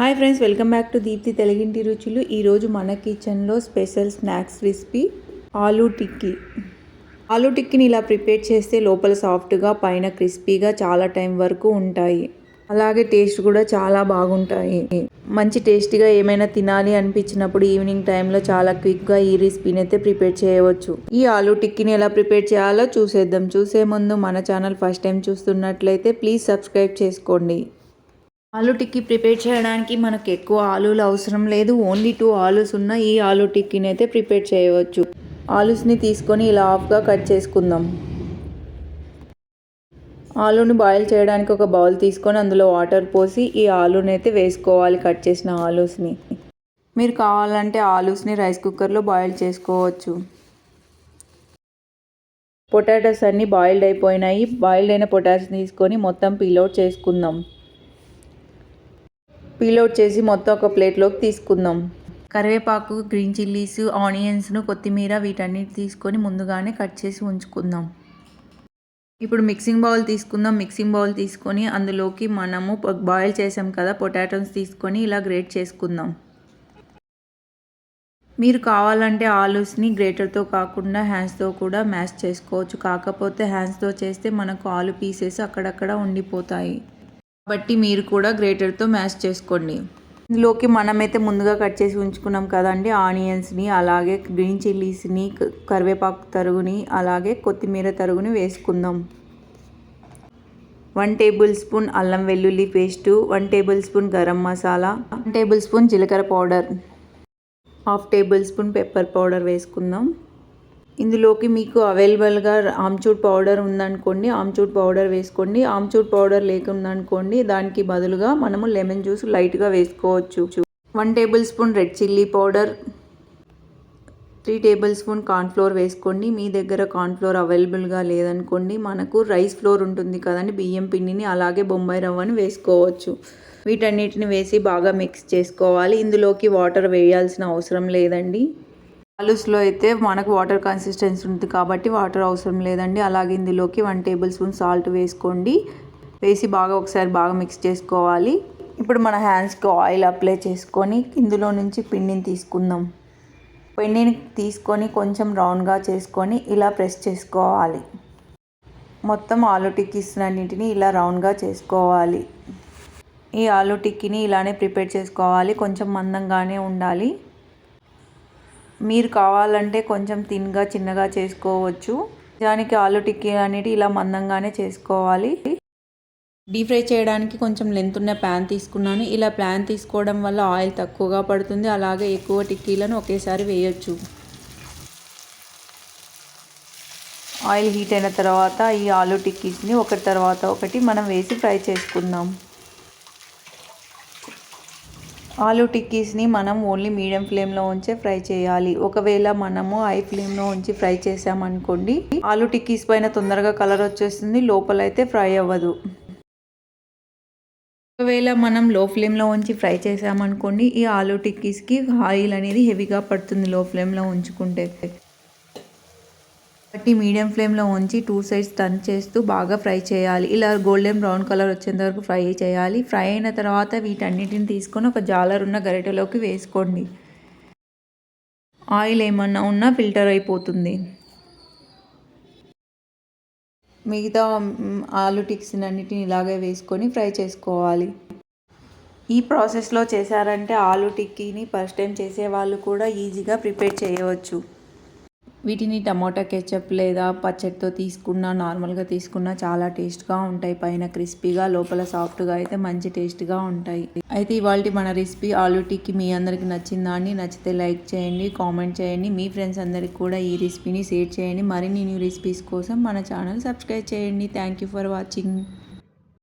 Hi friends welcome back to Deepthi తెలుగింటి రుచులు. ఈరోజు మన కిచెన్లో special snacks recipe aloo tikki. Aloo టిక్కీని ఇలా ప్రిపేర్ చేస్తే లోపల సాఫ్ట్గా పైన క్రిస్పీగా చాలా టైం వరకు ఉంటాయి. అలాగే టేస్ట్ కూడా చాలా బాగుంటాయి. మంచి టేస్టీగా ఏమైనా తినాలి అనిపించినప్పుడు ఈవినింగ్ టైంలో చాలా క్విక్గా ఈ రెసిపీని అయితే ప్రిపేర్ చేయవచ్చు. ఈ ఆలూ టిక్కీని ఎలా ప్రిపేర్ చేయాలో చూసేద్దాం. చూసే ముందు మన ఛానల్ ఫస్ట్ టైం చూస్తున్నట్లయితే ప్లీజ్ సబ్స్క్రైబ్ చేసుకోండి. ఆలూ టిక్కీ ప్రిపేర్ చేయడానికి మనకు ఎక్కువ ఆలూలు అవసరం లేదు. ఓన్లీ టూ ఆలూస్ ఉన్న ఈ ఆలూ టిక్కీని అయితే ప్రిపేర్ చేయవచ్చు. ఆలూస్ని తీసుకొని ఇలా హాఫ్గా కట్ చేసుకుందాం. ఆలూని బాయిల్ చేయడానికి ఒక బౌల్ తీసుకొని అందులో వాటర్ పోసి ఈ ఆలూని అయితే వేసుకోవాలి కట్ చేసిన ఆలూస్ని. మీరు కావాలంటే ఆలూస్ని రైస్ కుక్కర్లో బాయిల్ చేసుకోవచ్చు. పొటాటోస్ అన్నీ బాయిల్డ్ అయిపోయినాయి. బాయిల్డ్ అయిన పొటాటోస్ తీసుకొని మొత్తం పీల్అవుట్ చేసుకుందాం. పీల్అవుట్ చేసి మొత్తం ఒక ప్లేట్లోకి తీసుకుందాం. కరివేపాకు గ్రీన్ చిల్లీస్ ఆనియన్స్ను కొత్తిమీర వీటన్నిటి తీసుకొని ముందుగానే కట్ చేసి ఉంచుకుందాం. ఇప్పుడు మిక్సింగ్ బౌల్ తీసుకుందాం. మిక్సింగ్ బౌల్ తీసుకొని అందులోకి మనము బాయిల్ చేసాం కదా పొటాటోస్ తీసుకొని ఇలా గ్రేట్ చేసుకుందాం. మీరు కావాలంటే ఆలూస్ని గ్రేటర్తో కాకుండా హ్యాండ్స్తో కూడా మ్యాష్ చేసుకోవచ్చు. కాకపోతే హ్యాండ్స్తో చేస్తే మనకు ఆలు పీసెస్ అక్కడక్కడ ఉండిపోతాయి. బట్టి మీరు కూడా గ్రేటర్తో మ్యాష్ చేసుకోండి. ఇందులోకి మనమైతే ముందుగా కట్ చేసి ఉంచుకున్నాం కదండి ఆనియన్స్ని అలాగే గ్రీన్ చిల్లీస్ని కరివేపాకు తరుగుని అలాగే కొత్తిమీర తరుగుని వేసుకుందాం. వన్ టేబుల్ స్పూన్ అల్లం వెల్లుల్లి paste one tablespoon garam masala one tablespoon జీలకర్ర powder half tablespoon pepper powder వేసుకుందాం. ఇందులోకి మీకు అవైలబుల్గా ఆమ్చూర్ పౌడర్ ఉందనుకోండి ఆమ్చూర్ పౌడర్ వేసుకోండి. ఆమ్చూర్ పౌడర్ లేకుందనుకోండి దానికి బదులుగా మనము లెమన్ జ్యూస్ లైట్గా వేసుకోవచ్చు. One tablespoon red chilli powder three tablespoon cornflour వేసుకోండి. మీ దగ్గర కార్న్ఫ్లోర్ అవైలబుల్గా లేదనుకోండి మనకు రైస్ ఫ్లోర్ ఉంటుంది కదండి బియ్యం పిండిని అలాగే బొంబాయి రవ్వని వేసుకోవచ్చు. వీటన్నిటిని వేసి బాగా మిక్స్ చేసుకోవాలి. ఇందులోకి వాటర్ వేయాల్సిన అవసరం లేదండి. ఆలూస్లో అయితే మనకు వాటర్ కన్సిస్టెన్సీ ఉంటుంది కాబట్టి వాటర్ అవసరం లేదండి. అలాగే ఇందులోకి వన్ టేబుల్ స్పూన్ సాల్ట్ వేసుకోండి. వేసి బాగా ఒకసారి బాగా మిక్స్ చేసుకోవాలి. ఇప్పుడు మన హ్యాండ్స్కి ఆయిల్ అప్లై చేసుకొని ఇందులో నుంచి పిండిని తీసుకుందాం. పిండిని తీసుకొని కొంచెం రౌండ్గా చేసుకొని ఇలా ప్రెస్ చేసుకోవాలి. మొత్తం ఆలు టిక్కీస్ ఇలా రౌండ్గా చేసుకోవాలి. ఈ ఆలు టిక్కీని ఇలానే ప్రిపేర్ చేసుకోవాలి. కొంచెం మందంగానే ఉండాలి. మీరు కావాలంటే కొంచెం తిన్గా చిన్నగా చేసుకోవచ్చు. దానికి ఆలు టిక్కీ అనేది ఇలా మందంగానే చేసుకోవాలి. డీప్ ఫ్రై చేయడానికి కొంచెం లెంత్ ఉన్న ప్యాన్ తీసుకున్నాను. ఇలా ప్యాన్ తీసుకోవడం వల్ల ఆయిల్ తక్కువగా పడుతుంది. అలాగే ఎక్కువ టిక్కీలను ఒకేసారి వేయొచ్చు. ఆయిల్ హీట్ అయిన తర్వాత ఈ ఆలు టిక్కీస్ని ఒకటి తర్వాత ఒకటి మనం వేసి ఫ్రై చేసుకుందాం. ఆలు టిక్కీస్ని మనం ఓన్లీ మీడియం ఫ్లేమ్లో ఉంచే ఫ్రై చేయాలి. ఒకవేళ మనము హై ఫ్లేమ్లో ఉంచి ఫ్రై చేసామనుకోండి ఆలు టిక్కీస్ పైన తొందరగా కలర్ వచ్చేస్తుంది లోపలైతే ఫ్రై అవ్వదు. ఒకవేళ మనం లో ఫ్లేమ్లో ఉంచి ఫ్రై చేసామనుకోండి ఈ ఆలు టిక్కీస్కి ఆయిల్ అనేది హెవీగా పడుతుంది లో ఫ్లేమ్లో ఉంచుకుంటే. కాబట్టి మీడియం ఫ్లేమ్లో ఉంచి టూ సైడ్స్ టర్న్ చేస్తూ బాగా ఫ్రై చేయాలి. ఇలా గోల్డెన్ బ్రౌన్ కలర్ వచ్చేంత వరకు ఫ్రై చేయాలి. ఫ్రై అయిన తర్వాత వీటన్నిటిని తీసుకొని ఒక జాలర్ ఉన్న గరిటెలోకి వేసుకోండి. ఆయిల్ ఏమన్నా ఉన్నా ఫిల్టర్ అయిపోతుంది. మిగతా ఆలు టిక్స్ అన్నిటిని ఇలాగే వేసుకొని ఫ్రై చేసుకోవాలి. ఈ ప్రాసెస్లో చేశారంటే ఆలు టిక్కీని ఫస్ట్ టైం చేసే వాళ్ళు కూడా ఈజీగా ప్రిపేర్ చేయవచ్చు. వీటిని టమాటా కెచప్ లేదా పచ్చడితో తీసుకున్నా నార్మల్గా తీసుకున్నా చాలా టేస్ట్గా ఉంటాయి. పైన క్రిస్పీగా లోపల సాఫ్ట్గా అయితే మంచి టేస్ట్గా ఉంటాయి. అయితే ఇవాళ మన రెసిపీ ఆలూ టిక్కీ మీ అందరికి నచ్చిందా అని నచ్చితే లైక్ చేయండి కామెంట్ చేయండి. మీ ఫ్రెండ్స్ అందరికి కూడా ఈ రెసిపీని షేర్ చేయండి. మరిన్ని న్యూ రెసిపీస్ కోసం మన ఛానల్ సబ్స్క్రైబ్ చేయండి. Thank you for watching.